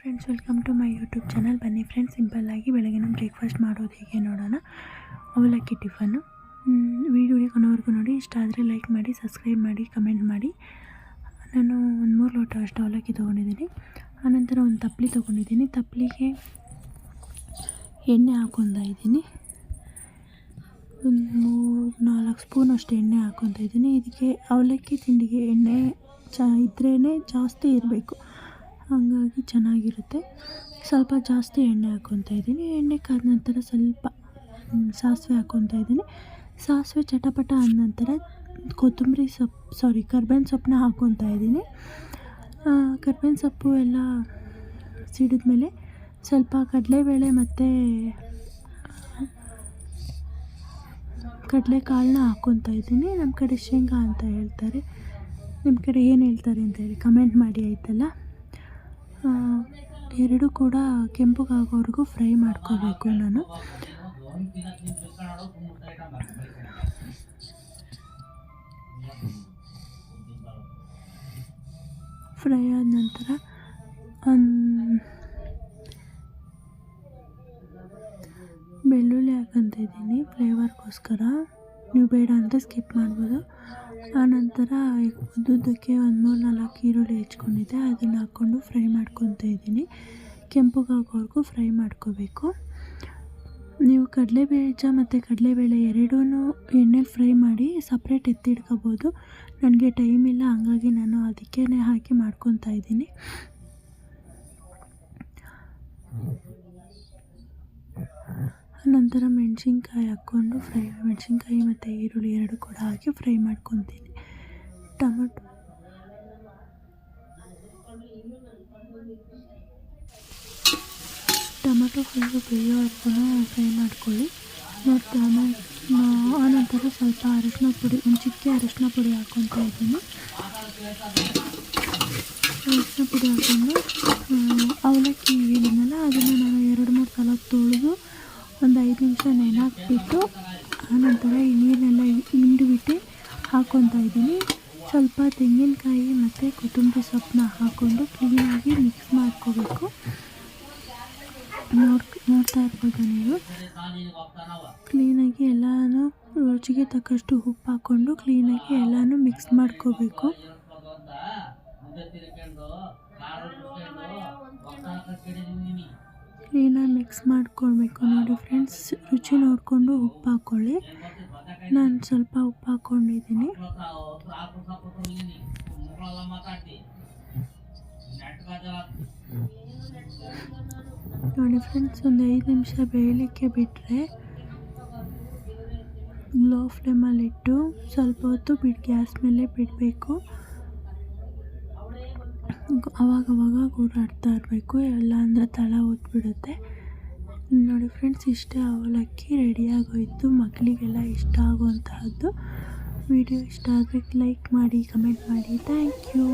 Friends welcome to my YouTube channel ಬನ್ನಿ friends ಸಿಂಪಲ್ಲಾಗಿ ಬೆಳಗ್ಗೆ ಬ್ರೇಕ್ಫಾಸ್ಟ್ ಮಾಡೋದು ಹೇಗೆ ನೋಡೋಣ. ಅವಲಕ್ಕಿ ಟಿಫನ್ನು ವೀಡಿಯೋಗೆ ಕೊನೆವರೆಗೂ ನೋಡಿ. ಇಷ್ಟ ಆದರೆ ಲೈಕ್ ಮಾಡಿ ಸಬ್ಸ್ಕ್ರೈಬ್ ಮಾಡಿ ಕಮೆಂಟ್ ಮಾಡಿ. ನಾನು ಒಂದು ಮೂರು ಲೋಟ ಅಷ್ಟು ಅವಲಕ್ಕಿ ತೊಗೊಂಡಿದ್ದೀನಿ. ಆನಂತರ ಒಂದು ತಪ್ಪಲಿ ತೊಗೊಂಡಿದ್ದೀನಿ. ತಪ್ಪಲಿಗೆ ಎಣ್ಣೆ ಹಾಕ್ಕೊತಾ ಇದ್ದೀನಿ. ಒಂದು ಮೂರು ನಾಲ್ಕು ಸ್ಪೂನ್ ಎಣ್ಣೆ ಹಾಕ್ಕೊತಾ ಇದ್ದೀನಿ. ಇದಕ್ಕೆ ಅವಲಕ್ಕಿ ತಿಂಡಿಗೆ ಎಣ್ಣೆ ಚ ಇದ್ರೇ ಜಾಸ್ತಿ ಇರಬೇಕು. ಹಾಗಾಗಿ ಚೆನ್ನಾಗಿರುತ್ತೆ. ಸ್ವಲ್ಪ ಜಾಸ್ತಿ ಎಣ್ಣೆ ಹಾಕ್ಕೊತಾ ಇದ್ದೀನಿ. ಎಣ್ಣೆ ಕಾದ ನಂತರ ಸ್ವಲ್ಪ ಸಾಸಿವೆ ಹಾಕ್ಕೊತಾ ಇದ್ದೀನಿ. ಸಾಸಿವೆ ಚಟಪಟ ಆದ ನಂತರ ಕೊತ್ತಂಬರಿ ಸೊಪ್ಪು ಸಾರಿ ಕರ್ಬೇವಿನ ಸೊಪ್ಪನ್ನ ಹಾಕ್ಕೊತಾ ಇದ್ದೀನಿ. ಕರ್ಬೇವಿನ ಸೊಪ್ಪು ಎಲ್ಲ ಸಿಡಿದ್ಮೇಲೆ ಸ್ವಲ್ಪ ಕಡಲೆಬೇಳೆ ಮತ್ತು, ಕಡಲೆಕಾಳನ್ನ ಹಾಕ್ಕೊತಾ ಇದ್ದೀನಿ. ನಮ್ಮ ಕಡೆ ಶೇಂಗಾ ಅಂತ ಹೇಳ್ತಾರೆ. ನಿಮ್ಮ ಕಡೆ ಏನು ಹೇಳ್ತಾರೆ ಅಂತ ಹೇಳಿ ಕಮೆಂಟ್ ಮಾಡಿ ಆಯ್ತಲ್ಲ? ಎರಡೂ ಕೂಡ ಕೆಂಪಗಾಗೋವರೆಗೂ ಫ್ರೈ ಮಾಡ್ಕೋಬೇಕು ನಾನು. ಫ್ರೈ ಆದ ನಂತರ ಬೆಳ್ಳುಳ್ಳಿ ಹಾಕಂತ ಇದ್ದೀನಿ. ಫ್ಲೇವರ್ಗೋಸ್ಕರ. ನೀವು ಬೇಡ ಅಂದರೆ ಸ್ಕಿಪ್ ಮಾಡ್ಬೋದು. ಆನಂತರ ಉದ್ದುದ್ದಕ್ಕೆ ಒಂದು ಮೂರು ನಾಲ್ಕು ಈರುಳ್ಳಿ ಹೆಚ್ಕೊಂಡಿದ್ದೆ. ಅದನ್ನು ಹಾಕ್ಕೊಂಡು ಫ್ರೈ ಮಾಡ್ಕೊತಾ ಇದ್ದೀನಿ. ಕೆಂಪುಗಾಗೋವರೆಗೂ ಫ್ರೈ ಮಾಡ್ಕೋಬೇಕು. ನೀವು ಕಡಲೆ ಬೀಜ ಮತ್ತು ಕಡಲೆಬೇಳೆ ಎರಡೂ ಎಣ್ಣೆಲಿ ಫ್ರೈ ಮಾಡಿ ಸಪ್ರೇಟ್ ಎತ್ತಿಡ್ಕೋಬೋದು ನನಗೆ ಟೈಮ್ ಇಲ್ಲ, ಹಾಗಾಗಿ ನಾನು ಅದಕ್ಕೇ ಹಾಕಿ ಮಾಡ್ಕೊತಾ ಇದ್ದೀನಿ. ನಂತರ ಮೆಣಸಿನ್ಕಾಯಿ ಹಾಕ್ಕೊಂಡು ಫ್ರೈ ಮೆಣಸಿನ್ಕಾಯಿ ಮತ್ತು ಈರುಳ್ಳಿ ಎರಡು ಕೂಡ ಹಾಕಿ ಫ್ರೈ ಮಾಡ್ಕೊತೀನಿ. ಟೊಮಟೊ. ಟೊಮಟೊ ಫುಲ್ಲು ಬೇಯೋವರೆಗೂ ಫ್ರೈ ಮಾಡ್ಕೊಳ್ಳಿ. ಮತ್ತು ಆನಂತರ ಸ್ವಲ್ಪ ಅರಶಿನ ಪುಡಿ, ಒಂದು ಚಿಕ್ಕ ಅರಶಿನ ಪುಡಿ ಹಾಕ್ಕೊತಾ ಇದ್ದೀನಿ. ಅರಶಿನ ಪುಡಿ ಹಾಕ್ಕೊಂಡು ಅವಲಕ್ಕಿ ಹೇಳಿದ್ನಲ್ಲ, ಅದನ್ನು ನಾನು ಎರಡು, ಮೂರು ಸಲ ತೊಳೆದು ಒಂದು ಐದು ನಿಮಿಷ ನೆನಾಕ್ಬಿಟ್ಟು ಆನಂತರ ಈ ನೀರನ್ನೆಲ್ಲ ಹಿಂಡ್ಬಿಟ್ಟು ಹಾಕ್ಕೊತಾ ಇದ್ದೀನಿ. ಸ್ವಲ್ಪ ತೆಂಗಿನಕಾಯಿ ಮತ್ತು ಕೊತ್ತಂಬರಿ ಸೊಪ್ಪನ್ನ ಹಾಕ್ಕೊಂಡು ಕ್ಲೀನಾಗಿ ಮಿಕ್ಸ್ ಮಾಡ್ಕೋಬೇಕು. ನೋಡ್, ನೋಡ್ತಾ ಇರ್ಬೋದು ನೀವು. ಕ್ಲೀನಾಗಿ ಎಲ್ಲನೂ ರುಚಿಗೆ ತಕ್ಕಷ್ಟು ಉಪ್ಪು ಹಾಕ್ಕೊಂಡು ಕ್ಲೀನಾಗಿ ಎಲ್ಲನೂ ಮಿಕ್ಸ್ ಮಾಡ್ಕೋಬೇಕು. ಕ್ಲೀನಾಗಿ ಮಿಕ್ಸ್ ಮಾಡ್ಕೊಳ್ಬೇಕು ನೋಡಿ ಫ್ರೆಂಡ್ಸ್ ರುಚಿ ನೋಡಿಕೊಂಡು ಉಪ್ಪು ಹಾಕ್ಕೊಳ್ಳಿ ನಾನು ಸ್ವಲ್ಪ ಉಪ್ಪು ಹಾಕ್ಕೊಂಡಿದ್ದೀನಿ ನೋಡಿ ಫ್ರೆಂಡ್ಸ್ ಒಂದು ಐದು ನಿಮಿಷ ಬೇಯಲಿಕ್ಕೆ ಬಿಟ್ಟರೆ ಲೋ ಫ್ಲೇಮಲ್ಲಿಟ್ಟು ಸ್ವಲ್ಪ ಹೊತ್ತು ಬಿಟ್ಟು ಗ್ಯಾಸ್ ಮೇಲೆ ಬಿಡಬೇಕು. ಅವಾಗವಾಗ ಗೂಡಾಡ್ತಾ ಇರಬೇಕು ಎಲ್ಲ ಅಂದರೆ ತಳ ಓದ್ಬಿಡುತ್ತೆ ನೋಡಿ ಫ್ರೆಂಡ್ಸ್ ಇಷ್ಟೇ ಅವಲಕ್ಕಿ ರೆಡಿಯಾಗೋಯಿತು ಮಕ್ಕಳಿಗೆಲ್ಲ ಇಷ್ಟ ಆಗುವಂತಹದ್ದು. ವಿಡಿಯೋ ಇಷ್ಟ ಆದರೆ ಲೈಕ್ ಮಾಡಿ ಕಮೆಂಟ್ ಮಾಡಿ. Thank you